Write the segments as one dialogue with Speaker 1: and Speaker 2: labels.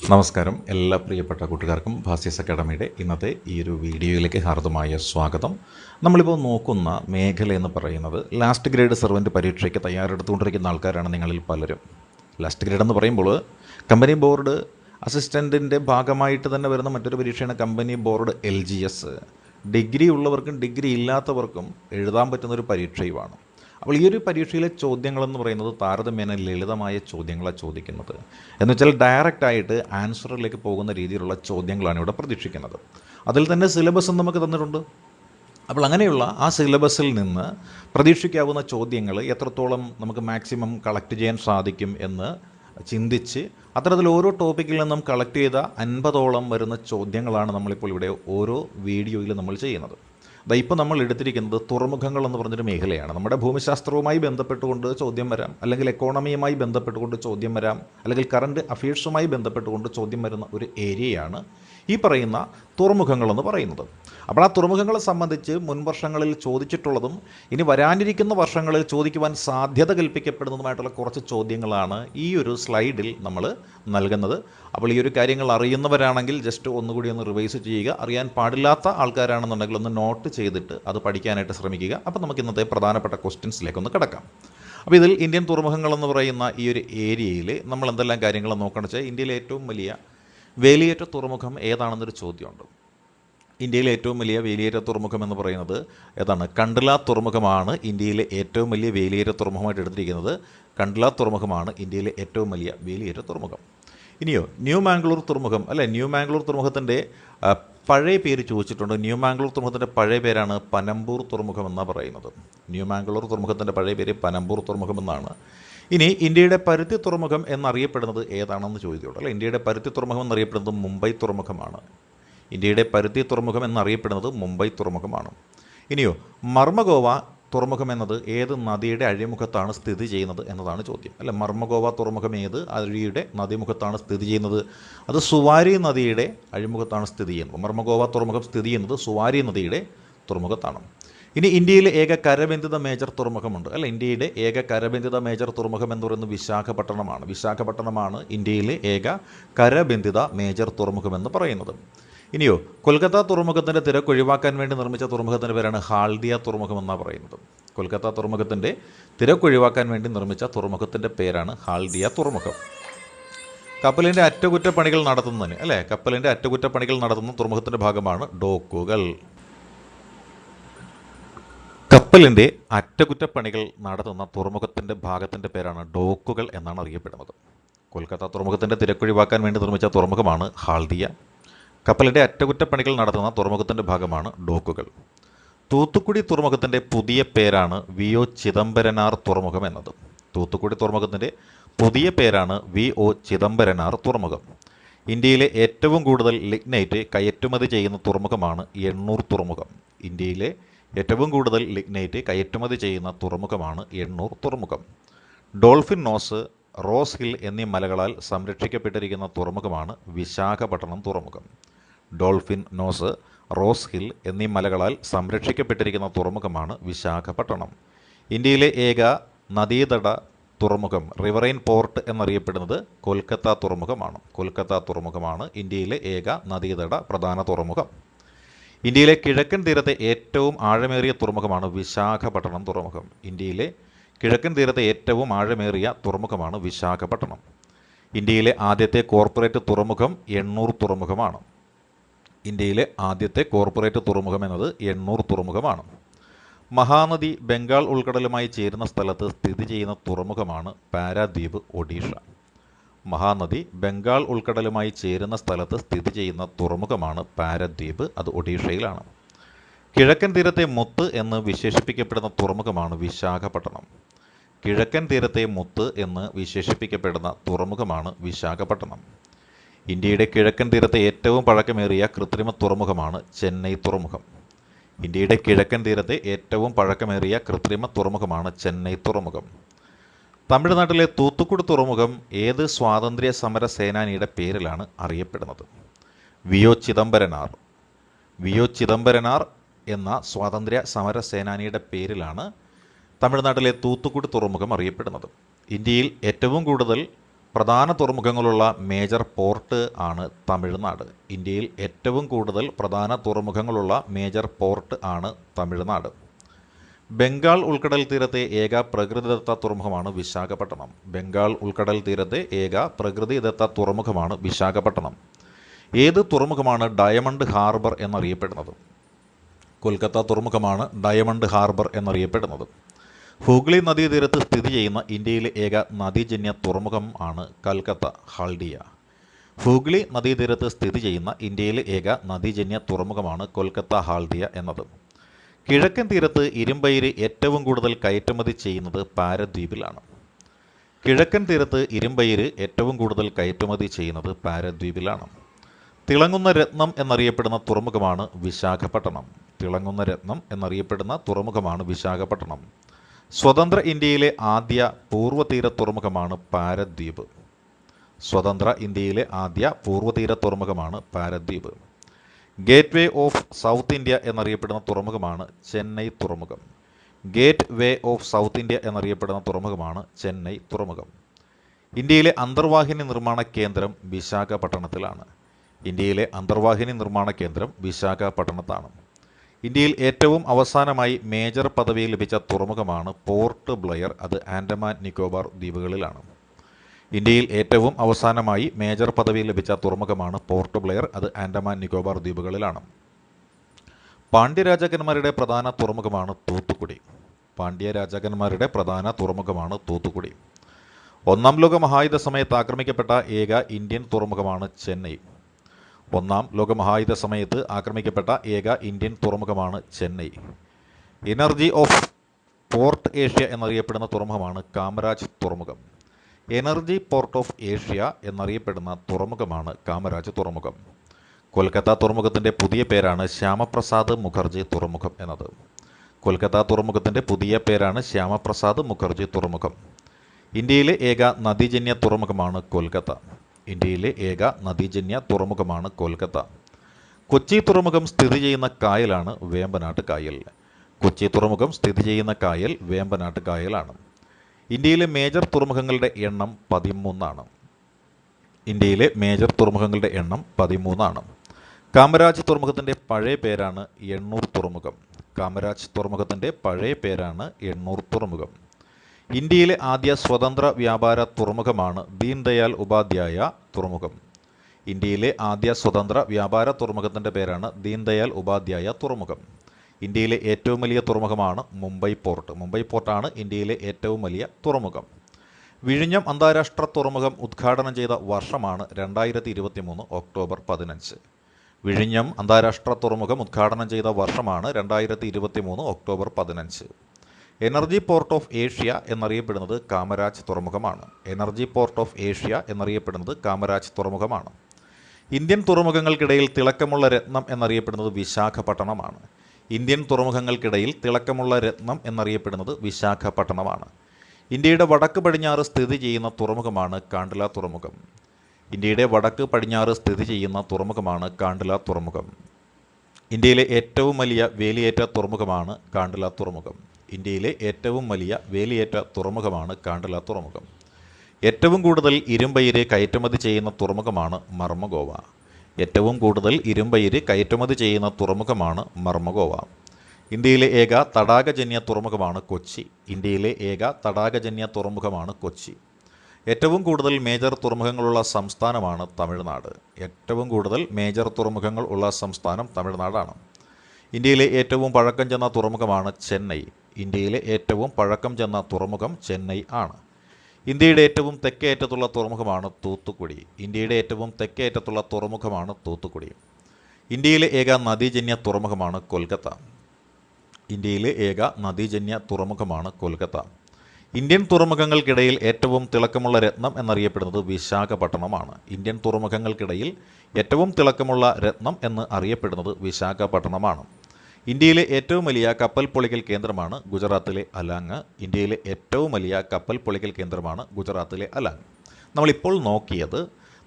Speaker 1: നമസ്കാരം. എല്ലാ പ്രിയപ്പെട്ട കൂട്ടുകാർക്കും ഭാസ്യസ് അക്കാഡമിയുടെ ഇന്നത്തെ ഈ ഒരു വീഡിയോയിലേക്ക് ഹാർദമായ സ്വാഗതം. നമ്മളിപ്പോൾ നോക്കുന്ന മേഖല എന്ന് പറയുന്നത് ലാസ്റ്റ് ഗ്രേഡ് സെർവന്റ് പരീക്ഷയ്ക്ക് തയ്യാറെടുത്തുകൊണ്ടിരിക്കുന്ന ആൾക്കാരാണ് നിങ്ങളിൽ പലരും. ലാസ്റ്റ് ഗ്രേഡ് എന്ന് പറയുമ്പോൾ കമ്പനി ബോർഡ് അസിസ്റ്റന്റിന്റെ ഭാഗമായിട്ട് തന്നെ വരുന്ന മറ്റൊരു പരീക്ഷയാണ് കമ്പനി ബോർഡ് എൽ ഡിഗ്രി ഉള്ളവർക്കും ഡിഗ്രി ഇല്ലാത്തവർക്കും എഴുതാൻ പറ്റുന്നൊരു പരീക്ഷയുമാണ്. അപ്പോൾ ഈ ഒരു പരീക്ഷയിലെ ചോദ്യങ്ങളെന്ന് പറയുന്നത് താരതമ്യേന ലളിതമായ ചോദ്യങ്ങളാണ് ചോദിക്കുന്നത്. എന്ന് വെച്ചാൽ ഡയറക്റ്റായിട്ട് ആൻസറിലേക്ക് പോകുന്ന രീതിയിലുള്ള ചോദ്യങ്ങളാണ് ഇവിടെ പ്രതീക്ഷിക്കുന്നത്. അതിൽ തന്നെ സിലബസ് നമുക്ക് തന്നിട്ടുണ്ട്. അപ്പോൾ അങ്ങനെയുള്ള ആ സിലബസിൽ നിന്ന് പ്രതീക്ഷിക്കാവുന്ന ചോദ്യങ്ങൾ എത്രത്തോളം നമുക്ക് മാക്സിമം കളക്ട് ചെയ്യാൻ സാധിക്കും എന്ന് ചിന്തിച്ച് അത്തരത്തിൽ ഓരോ ടോപ്പിക്കിൽ നിന്നും കളക്ട് ചെയ്ത അൻപതോളം വരുന്ന ചോദ്യങ്ങളാണ് നമ്മളിപ്പോൾ ഇവിടെ ഓരോ വീഡിയോയിൽ നമ്മൾ ചെയ്യുന്നത്. ഇപ്പോൾ നമ്മൾ എടുത്തിരിക്കുന്നത് തുറമുഖങ്ങൾ എന്ന് പറഞ്ഞൊരു മേഖലയാണ്. നമ്മുടെ ഭൂമിശാസ്ത്രവുമായി ബന്ധപ്പെട്ടുകൊണ്ട് ചോദ്യം വരാം. അല്ലെങ്കിൽ എക്കോണമിയുമായി ബന്ധപ്പെട്ടുകൊണ്ട് ചോദ്യം വരാം. അല്ലെങ്കിൽ കറണ്ട് അഫയേഴ്സുമായി ബന്ധപ്പെട്ടുകൊണ്ട് ചോദ്യം വരുന്ന ഒരു ഏരിയയാണ് ഈ പറയുന്ന തുറമുഖങ്ങളെന്ന് പറയുന്നത്. അപ്പോൾ ആ തുറമുഖങ്ങളെ സംബന്ധിച്ച് മുൻ വർഷങ്ങളിൽ ചോദിച്ചിട്ടുള്ളതും ഇനി വരാനിരിക്കുന്ന വർഷങ്ങളിൽ ചോദിക്കുവാൻ സാധ്യത കൽപ്പിക്കപ്പെടുന്നതുമായിട്ടുള്ള കുറച്ച് ചോദ്യങ്ങളാണ് ഈ ഒരു സ്ലൈഡിൽ നമ്മൾ നൽകുന്നത്. അപ്പോൾ ഈ ഒരു കാര്യങ്ങൾ അറിയുന്നവരാണെങ്കിൽ ജസ്റ്റ് ഒന്നുകൂടി ഒന്ന് റിവൈസ് ചെയ്യുക. അറിയാൻ പാടില്ലാത്ത ആൾക്കാരാണെന്നുണ്ടെങ്കിൽ ഒന്ന് നോട്ട് ചെയ്തിട്ട് അത് പഠിക്കാനായിട്ട് ശ്രമിക്കുക. അപ്പോൾ നമുക്ക് ഇന്നത്തെ പ്രധാനപ്പെട്ട ക്വസ്റ്റ്യൻസിലേക്കൊന്ന് കിടക്കാം. അപ്പോൾ ഇതിൽ ഇന്ത്യൻ തുറമുഖങ്ങൾ എന്ന് പറയുന്ന ഈ ഒരു ഏരിയയിൽ നമ്മൾ എന്തെല്ലാം കാര്യങ്ങൾ നോക്കണം വെച്ചാൽ ഇന്ത്യയിലെ ഏറ്റവും വലിയ വേലിയേറ്റ തുറമുഖം ഏതാണെന്നൊരു ചോദ്യമുണ്ട്. ഇന്ത്യയിലെ ഏറ്റവും വലിയ വേലിയേറ്റ തുറമുഖം എന്ന് പറയുന്നത് ഏതാണ്? കണ്ടല തുറമുഖമാണ് ഇന്ത്യയിലെ ഏറ്റവും വലിയ വേലിയേറ്റ തുറമുഖമായിട്ട് എടുത്തിരിക്കുന്നത്. കണ്ടല തുറമുഖമാണ് ഇന്ത്യയിലെ ഏറ്റവും വലിയ വേലിയേറ്റ തുറമുഖം. ഇനിയോ ന്യൂ മാംഗ്ലൂർ തുറമുഖം അല്ലെ? ന്യൂ മാംഗ്ലൂർ തുറമുഖത്തിന്റെ പഴയ പേര് ചോദിച്ചിട്ടുണ്ട്. ന്യൂ മാംഗ്ലൂർ തുറമുഖത്തിന്റെ പഴയ പേരാണ് പനമ്പൂർ തുറമുഖം എന്നാണ് പറയുന്നത്. ന്യൂ മാംഗ്ലൂർ തുറമുഖത്തിന്റെ പഴയ പേര് പനമ്പൂർ തുറമുഖം എന്നാണ്. ഇനി ഇന്ത്യയുടെ പരുത്തി തുറമുഖം എന്നറിയപ്പെടുന്നത് ഏതാണെന്ന് ചോദിക്കുള്ളൂ അല്ലെ? ഇന്ത്യയുടെ പരുത്തി തുറമുഖം എന്നറിയപ്പെടുന്നത് മുംബൈ തുറമുഖമാണ്. ഇന്ത്യയുടെ പരുത്തി തുറമുഖം എന്നറിയപ്പെടുന്നത് മുംബൈ തുറമുഖമാണ്. ഇനിയോ മർമ്മഗോവ തുറമുഖം എന്നത് ഏത് നദിയുടെ അഴിമുഖത്താണ് സ്ഥിതി ചെയ്യുന്നത് എന്നതാണ് ചോദ്യം. അല്ല? മർമ്മഗോവ തുറമുഖം ഏത് അഴിയുടെ നദിമുഖത്താണ് സ്ഥിതി ചെയ്യുന്നത്? അത് സുവാരി നദിയുടെ അഴിമുഖത്താണ് സ്ഥിതി ചെയ്യുന്നത്. മർമ്മഗോവ തുറമുഖം സ്ഥിതി ചെയ്യുന്നത് സുവാരി നദിയുടെ തുറമുഖത്താണ്. ഇനി ഇന്ത്യയിലെ ഏക കരബന്ധിത മേജർ തുറമുഖമുണ്ട്. അല്ല? ഇന്ത്യയുടെ ഏക കരബന്ധിത മേജർ തുറമുഖം എന്ന് പറയുന്നത് വിശാഖപട്ടണമാണ്. വിശാഖപട്ടണമാണ് ഇന്ത്യയിലെ ഏക കരബന്ധിത മേജർ തുറമുഖമെന്ന് പറയുന്നത്. ഇനിയോ കൊൽക്കത്ത തുറമുഖത്തിന്റെ തിരക്ക് ഒഴിവാക്കാൻ വേണ്ടി നിർമ്മിച്ച തുറമുഖത്തിന്റെ പേരാണ് ഹാൽദിയ തുറമുഖം എന്നാണ് പറയുന്നത്. കൊൽക്കത്ത തുറമുഖത്തിന്റെ തിരക്ക് ഒഴിവാക്കാൻ വേണ്ടി നിർമ്മിച്ച തുറമുഖത്തിന്റെ പേരാണ് ഹാൽദിയ തുറമുഖം. കപ്പലിന്റെ അറ്റകുറ്റപ്പണികൾ നടത്തുന്നതിന് അല്ലേ? കപ്പലിന്റെ അറ്റകുറ്റപ്പണികൾ നടത്തുന്ന തുറമുഖത്തിന്റെ ഭാഗമാണ് ഡോക്കുകൾ. കപ്പലിന്റെ അറ്റകുറ്റപ്പണികൾ നടത്തുന്ന തുറമുഖത്തിന്റെ ഭാഗത്തിന്റെ പേരാണ് ഡോക്കുകൾ എന്നാണ് അറിയപ്പെടുന്നത്. കൊൽക്കത്ത തുറമുഖത്തിന്റെ തിരക്കൊഴിവാക്കാൻ വേണ്ടി നിർമ്മിച്ച തുറമുഖമാണ് ഹാൽദിയ. കപ്പലിന്റെ അറ്റകുറ്റപ്പണികൾ നടത്തുന്ന തുറമുഖത്തിന്റെ ഭാഗമാണ് ഡോക്കുകൾ. തൂത്തുക്കുടി തുറമുഖത്തിന്റെ പുതിയ പേരാണ് വി ഒ ചിദംബരനാർ തുറമുഖം എന്നത്. തൂത്തുക്കുടി തുറമുഖത്തിന്റെ പുതിയ പേരാണ് വി ഒ ചിദംബരനാർ തുറമുഖം. ഇന്ത്യയിലെ ഏറ്റവും കൂടുതൽ ലിഗ്നൈറ്റ് കയറ്റുമതി ചെയ്യുന്ന തുറമുഖമാണ് എണ്ണൂർ തുറമുഖം. ഇന്ത്യയിലെ ഏറ്റവും കൂടുതൽ ലിഗ്നൈറ്റ് കയറ്റുമതി ചെയ്യുന്ന തുറമുഖമാണ് എണ്ണൂർ തുറമുഖം. ഡോൾഫിൻ നോസ് റോസ് ഹിൽ എന്നീ മലകളാൽ സംരക്ഷിക്കപ്പെട്ടിരിക്കുന്ന തുറമുഖമാണ് വിശാഖപട്ടണം തുറമുഖം. ഡോൾഫിൻ നോസ് റോസ് ഹിൽ എന്നീ മലകളാൽ സംരക്ഷിക്കപ്പെട്ടിരിക്കുന്ന തുറമുഖമാണ് വിശാഖപട്ടണം. ഇന്ത്യയിലെ ഏക നദീതട തുറമുഖം റിവറൈൻ പോർട്ട് എന്നറിയപ്പെടുന്നത് കൊൽക്കത്ത തുറമുഖമാണ്. കൊൽക്കത്ത തുറമുഖമാണ് ഇന്ത്യയിലെ ഏക നദീതട പ്രധാന തുറമുഖം. ഇന്ത്യയിലെ കിഴക്കൻ തീരത്തെ ഏറ്റവും ആഴമേറിയ തുറമുഖമാണ് വിശാഖപട്ടണം തുറമുഖം. ഇന്ത്യയിലെ കിഴക്കൻ തീരത്തെ ഏറ്റവും ആഴമേറിയ തുറമുഖമാണ് വിശാഖപട്ടണം. ഇന്ത്യയിലെ ആദ്യത്തെ കോർപ്പറേറ്റ് തുറമുഖം എണ്ണൂർ തുറമുഖമാണ്. ഇന്ത്യയിലെ ആദ്യത്തെ കോർപ്പറേറ്റ് തുറമുഖം എന്നത് എണ്ണൂർ തുറമുഖമാണ്. മഹാനദി ബംഗാൾ ഉൾക്കടലുമായി ചേരുന്ന സ്ഥലത്ത് സ്ഥിതി ചെയ്യുന്ന തുറമുഖമാണ് പാരാദ്വീപ് ഒഡീഷ. മഹാനദി ബംഗാൾ ഉൾക്കടലുമായി ചേരുന്ന സ്ഥലത്ത് സ്ഥിതി ചെയ്യുന്ന തുറമുഖമാണ് പാരദ്വീപ്. അത് ഒഡീഷയിലാണ്. കിഴക്കൻ തീരത്തെ മുത്ത് എന്ന് വിശേഷിപ്പിക്കപ്പെടുന്ന തുറമുഖമാണ് വിശാഖപട്ടണം. കിഴക്കൻ തീരത്തെ മുത്ത് എന്ന് വിശേഷിപ്പിക്കപ്പെടുന്ന തുറമുഖമാണ് വിശാഖപട്ടണം. ഇന്ത്യയുടെ കിഴക്കൻ തീരത്തെ ഏറ്റവും പഴക്കമേറിയ കൃത്രിമ തുറമുഖമാണ് ചെന്നൈ തുറമുഖം. ഇന്ത്യയുടെ കിഴക്കൻ തീരത്തെ ഏറ്റവും പഴക്കമേറിയ കൃത്രിമ തുറമുഖമാണ് ചെന്നൈ തുറമുഖം. തമിഴ്നാട്ടിലെ തൂത്തുക്കുടി തുറമുഖം ഏത് സ്വാതന്ത്ര്യ സമര സേനാനിയുടെ പേരിലാണ് അറിയപ്പെടുന്നത്? V O Chidambaranar. V O Chidambaranar എന്ന സ്വാതന്ത്ര്യ സമര സേനാനിയുടെ പേരിലാണ് തമിഴ്നാട്ടിലെ തൂത്തുക്കുടി തുറമുഖം അറിയപ്പെടുന്നത്. ഇന്ത്യയിൽ ഏറ്റവും കൂടുതൽ പ്രധാന തുറമുഖങ്ങളുള്ള മേജർ പോർട്ട് ആണ് തമിഴ്നാട്. ഇന്ത്യയിൽ ഏറ്റവും കൂടുതൽ പ്രധാന തുറമുഖങ്ങളുള്ള മേജർ പോർട്ട് ആണ് തമിഴ്നാട്. ബംഗാൾ ഉൾക്കടൽ തീരത്തെ ഏക പ്രകൃതിദത്ത തുറമുഖമാണ് വിശാഖപട്ടണം. ബംഗാൾ ഉൾക്കടൽ തീരത്തെ ഏക പ്രകൃതിദത്ത തുറമുഖമാണ് വിശാഖപട്ടണം. ഏത് തുറമുഖമാണ് ഡയമണ്ട് ഹാർബർ എന്നറിയപ്പെടുന്നത്? കൊൽക്കത്ത തുറമുഖമാണ് ഡയമണ്ട് ഹാർബർ എന്നറിയപ്പെടുന്നത്. ഹൂഗ്ലി നദീതീരത്ത് സ്ഥിതി ചെയ്യുന്ന ഇന്ത്യയിലെ ഏക നദീജന്യ തുറമുഖം ആണ് കൽക്കത്ത ഹാൾഡിയ ഹൂഗ്ലി നദീതീരത്ത് സ്ഥിതി ചെയ്യുന്ന ഇന്ത്യയിലെ ഏക നദീജന്യ തുറമുഖമാണ് കൊൽക്കത്ത ഹാൾദിയ എന്നത്. കിഴക്കൻ തീരത്ത് ഇരുമ്പയിര് ഏറ്റവും കൂടുതൽ കയറ്റുമതി ചെയ്യുന്നത് പാരദ്വീപിലാണ്. കിഴക്കൻ തീരത്ത് ഇരുമ്പയിര് ഏറ്റവും കൂടുതൽ കയറ്റുമതി ചെയ്യുന്നത് പാരദ്വീപിലാണ്. തിളങ്ങുന്ന രത്നം എന്നറിയപ്പെടുന്ന തുറമുഖമാണ് വിശാഖപട്ടണം. തിളങ്ങുന്ന രത്നം എന്നറിയപ്പെടുന്ന തുറമുഖമാണ് വിശാഖപട്ടണം. സ്വതന്ത്ര ഇന്ത്യയിലെ ആദ്യ പൂർവതീര തുറമുഖമാണ് പാരദ്വീപ്. സ്വതന്ത്ര ഇന്ത്യയിലെ ആദ്യ പൂർവതീര തുറമുഖമാണ് Paradip. Gateway of south India എന്നറിയപ്പെടുന്ന തുറമുഖമാണ് ചെന്നൈ തുറമുഖം. Gateway of south India എന്നറിയപ്പെടുന്ന തുറമുഖമാണ് ചെന്നൈ തുറമുഖം. ഇന്ത്യയിലെ അന്തർവാഹിനി നിർമ്മാണ കേന്ദ്രം വിശാഖപട്ടണത്തിലാണ്. ഇന്ത്യയിലെ അന്തർവാഹിനി നിർമ്മാണ കേന്ദ്രം വിശാഖപട്ടണത്താണ്. ഇന്ത്യയിൽ ഏറ്റവും അവസാനമായി മേജർ പദവി ലഭിച്ച തുറമുഖമാണ് പോർട്ട് ബ്ലെയർ അത് ആൻഡമാൻ നിക്കോബാർ ദ്വീപുകളിലാണ്. ഇന്ത്യയിൽ ഏറ്റവും അവസാനമായി മേജർ പദവി ലഭിച്ച തുറമുഖമാണ് പോർട്ട് ബ്ലെയർ അത് ആൻഡമാൻ നിക്കോബാർ ദ്വീപുകളിലാണ്. പാണ്ഡ്യരാജാക്കന്മാരുടെ പ്രധാന തുറമുഖമാണ് തൂത്തുക്കുടി. പാണ്ഡ്യ രാജാക്കന്മാരുടെ പ്രധാന തുറമുഖമാണ് തൂത്തുക്കുടി. ഒന്നാം ലോക മഹായുധ സമയത്ത് ആക്രമിക്കപ്പെട്ട ഏക ഇന്ത്യൻ തുറമുഖമാണ് ചെന്നൈ. ഒന്നാം ലോക മഹായുധ സമയത്ത് ആക്രമിക്കപ്പെട്ട ഏക Indian തുറമുഖമാണ് Chennai. Energy of port Asia എന്നറിയപ്പെടുന്ന തുറമുഖമാണ് കാമരാജ് തുറമുഖം. എനർജി പോർട്ട് ഓഫ് ഏഷ്യ എന്നറിയപ്പെടുന്ന തുറമുഖമാണ് കാമരാജ് തുറമുഖം. കൊൽക്കത്ത തുറമുഖത്തിന്റെ പുതിയ പേരാണ് ശ്യാമപ്രസാദ് മുഖർജി തുറമുഖം എന്നത്. കൊൽക്കത്ത തുറമുഖത്തിന്റെ പുതിയ പേരാണ് ശ്യാമപ്രസാദ് മുഖർജി തുറമുഖം. ഇന്ത്യയിലെ ഏക നദീജന്യ തുറമുഖമാണ് കൊൽക്കത്ത. ഇന്ത്യയിലെ ഏക നദീജന്യ തുറമുഖമാണ് കൊൽക്കത്ത. കൊച്ചി തുറമുഖം സ്ഥിതി ചെയ്യുന്ന കായലാണ് വേമ്പനാട്ട് കായൽ. കൊച്ചി തുറമുഖം സ്ഥിതി ചെയ്യുന്ന കായൽ വേമ്പനാട്ട് കായലാണ്. ഇന്ത്യയിലെ മേജർ തുറമുഖങ്ങളുടെ എണ്ണം പതിമൂന്നാണ്. ഇന്ത്യയിലെ മേജർ തുറമുഖങ്ങളുടെ എണ്ണം പതിമൂന്നാണ്. കാമരാജ് തുറമുഖത്തിന്റെ പഴയ പേരാണ് എണ്ണൂർ തുറമുഖം. കാമരാജ് തുറമുഖത്തിന്റെ പഴയ പേരാണ് എണ്ണൂർ തുറമുഖം. ഇന്ത്യയിലെ ആദ്യ സ്വതന്ത്ര വ്യാപാര തുറമുഖമാണ് ദീൻദയാൽ ഉപാധ്യായ തുറമുഖം. ഇന്ത്യയിലെ ആദ്യ സ്വതന്ത്ര വ്യാപാര തുറമുഖത്തിന്റെ പേരാണ് ദീൻദയാൽ ഉപാധ്യായ തുറമുഖം. ഇന്ത്യയിലെ ഏറ്റവും വലിയ തുറമുഖമാണ് മുംബൈ പോർട്ട്. മുംബൈ പോർട്ടാണ് ഇന്ത്യയിലെ ഏറ്റവും വലിയ തുറമുഖം. വിഴിഞ്ഞം അന്താരാഷ്ട്ര തുറമുഖം ഉദ്ഘാടനം ചെയ്ത വർഷമാണ് രണ്ടായിരത്തി ഇരുപത്തി മൂന്ന് ഒക്ടോബർ പതിനഞ്ച്. വിഴിഞ്ഞം അന്താരാഷ്ട്ര തുറമുഖം ഉദ്ഘാടനം ചെയ്ത വർഷമാണ് രണ്ടായിരത്തി ഇരുപത്തി മൂന്ന് ഒക്ടോബർ പതിനഞ്ച്. എനർജി പോർട്ട് ഓഫ് ഏഷ്യ എന്നറിയപ്പെടുന്നത് കാമരാജ് തുറമുഖമാണ്. എനർജി പോർട്ട് ഓഫ് ഏഷ്യ എന്നറിയപ്പെടുന്നത് കാമരാജ് തുറമുഖമാണ്. ഇന്ത്യൻ തുറമുഖങ്ങൾക്കിടയിൽ തിളക്കമുള്ള രത്നം എന്നറിയപ്പെടുന്നത് വിശാഖപട്ടണമാണ്. ഇന്ത്യൻ തുറമുഖങ്ങൾക്കിടയിൽ തിളക്കമുള്ള രത്നം എന്നറിയപ്പെടുന്നത് വിശാഖപട്ടണമാണ്. ഇന്ത്യയുടെ വടക്ക് പടിഞ്ഞാറ് സ്ഥിതി ചെയ്യുന്ന തുറമുഖമാണ് കാണ്ടില തുറമുഖം. ഇന്ത്യയുടെ വടക്ക് പടിഞ്ഞാറ് സ്ഥിതി ചെയ്യുന്ന തുറമുഖമാണ് കാണ്ടില തുറമുഖം. ഇന്ത്യയിലെ ഏറ്റവും വലിയ വേലിയേറ്റ തുറമുഖമാണ് കാണ്ടില തുറമുഖം. ഇന്ത്യയിലെ ഏറ്റവും വലിയ വേലിയേറ്റ തുറമുഖമാണ് കാണ്ടില തുറമുഖം. ഏറ്റവും കൂടുതൽ ഇരുമ്പയിരെ കയറ്റുമതി ചെയ്യുന്ന തുറമുഖമാണ് മർമഗോവ ഏറ്റവും കൂടുതൽ ഇരുമ്പയിര് കയറ്റുമതി ചെയ്യുന്ന തുറമുഖമാണ് മർമഗോവ. ഇന്ത്യയിലെ ഏക തടാകജന്യ തുറമുഖമാണ് കൊച്ചി. ഇന്ത്യയിലെ ഏക തടാകജന്യ തുറമുഖമാണ് കൊച്ചി. ഏറ്റവും കൂടുതൽ മേജർ തുറമുഖങ്ങളുള്ള സംസ്ഥാനമാണ് തമിഴ്നാട്. ഏറ്റവും കൂടുതൽ മേജർ തുറമുഖങ്ങൾ ഉള്ള സംസ്ഥാനം തമിഴ്നാടാണ്. ഇന്ത്യയിലെ ഏറ്റവും പഴക്കം ചെന്ന തുറമുഖമാണ് ചെന്നൈ. ഇന്ത്യയിലെ ഏറ്റവും പഴക്കം ചെന്ന തുറമുഖം ചെന്നൈ ആണ്. ഇന്ത്യയുടെ ഏറ്റവും തെക്കേ അറ്റത്തുള്ള തുറമുഖമാണ് തൂത്തുക്കുടി. ഇന്ത്യയുടെ ഏറ്റവും തെക്കേ അറ്റത്തുള്ള തുറമുഖമാണ് തൂത്തുക്കുടി. ഇന്ത്യയിലെ ഏക നദീജന്യ തുറമുഖമാണ് കൊൽക്കത്ത. ഇന്ത്യയിലെ ഏക നദീജന്യ തുറമുഖമാണ് കൊൽക്കത്ത. ഇന്ത്യൻ തുറമുഖങ്ങൾക്കിടയിൽ ഏറ്റവും തിളക്കമുള്ള രത്നം എന്നറിയപ്പെടുന്നത് വിശാഖപട്ടണമാണ്. ഇന്ത്യൻ തുറമുഖങ്ങൾക്കിടയിൽ ഏറ്റവും തിളക്കമുള്ള രത്നം എന്ന് അറിയപ്പെടുന്നത് വിശാഖപട്ടണമാണ്. ഇന്ത്യയിലെ ഏറ്റവും വലിയ കപ്പൽ പൊളിക്കൽ കേന്ദ്രമാണ് ഗുജറാത്തിലെ അലാങ്. ഇന്ത്യയിലെ ഏറ്റവും വലിയ കപ്പൽ പൊളിക്കൽ കേന്ദ്രമാണ് ഗുജറാത്തിലെ അലാങ്. നമ്മളിപ്പോൾ നോക്കിയത്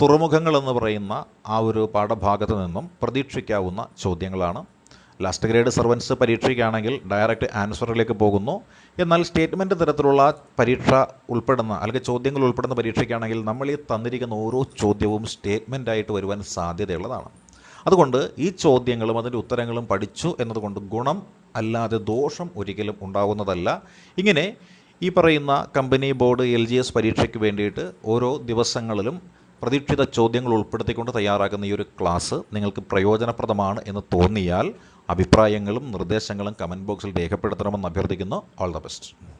Speaker 1: തുറമുഖങ്ങൾ എന്ന് പറയുന്ന ആ ഒരു പാഠഭാഗത്ത് നിന്നും പ്രതീക്ഷിക്കാവുന്ന ചോദ്യങ്ങളാണ്. ലാസ്റ്റ് ഗ്രേഡ് സർവൻസ് പരീക്ഷയ്ക്കാണെങ്കിൽ ഡയറക്റ്റ് ആൻസറിലേക്ക് പോകുന്നു. എന്നാൽ സ്റ്റേറ്റ്മെന്റ് തരത്തിലുള്ള പരീക്ഷ ഉൾപ്പെടുന്ന അല്ലെങ്കിൽ ചോദ്യങ്ങൾ ഉൾപ്പെടുന്ന പരീക്ഷയ്ക്കാണെങ്കിൽ നമ്മൾ ഈ തന്നിരിക്കുന്ന ഓരോ ചോദ്യവും സ്റ്റേറ്റ്മെന്റായിട്ട് വരുവാൻ സാധ്യതയുള്ളതാണ്. അതുകൊണ്ട് ഈ ചോദ്യങ്ങളും അതിന്റെ ഉത്തരങ്ങളും പഠിച്ചു എന്നതുകൊണ്ട് ഗുണം അല്ലാതെ ദോഷം ഒരിക്കലും ഉണ്ടാകുന്നതല്ല ഇങ്ങനെ ഈ പറയുന്ന company board L G S പരീക്ഷയ്ക്ക് വേണ്ടിയിട്ട് ഓരോ ദിവസങ്ങളിലും പ്രതീക്ഷിത ചോദ്യങ്ങൾ ഉൾപ്പെടുത്തിക്കൊണ്ട് തയ്യാറാക്കുന്ന ഈ ഒരു ക്ലാസ് നിങ്ങൾക്ക് പ്രയോജനപ്രദമാണ് എന്ന് തോന്നിയാൽ അഭിപ്രായങ്ങളും നിർദ്ദേശങ്ങളും കമന്റ് ബോക്സിൽ രേഖപ്പെടുത്തണമെന്ന് അഭ്യർത്ഥിക്കുന്നു. All the best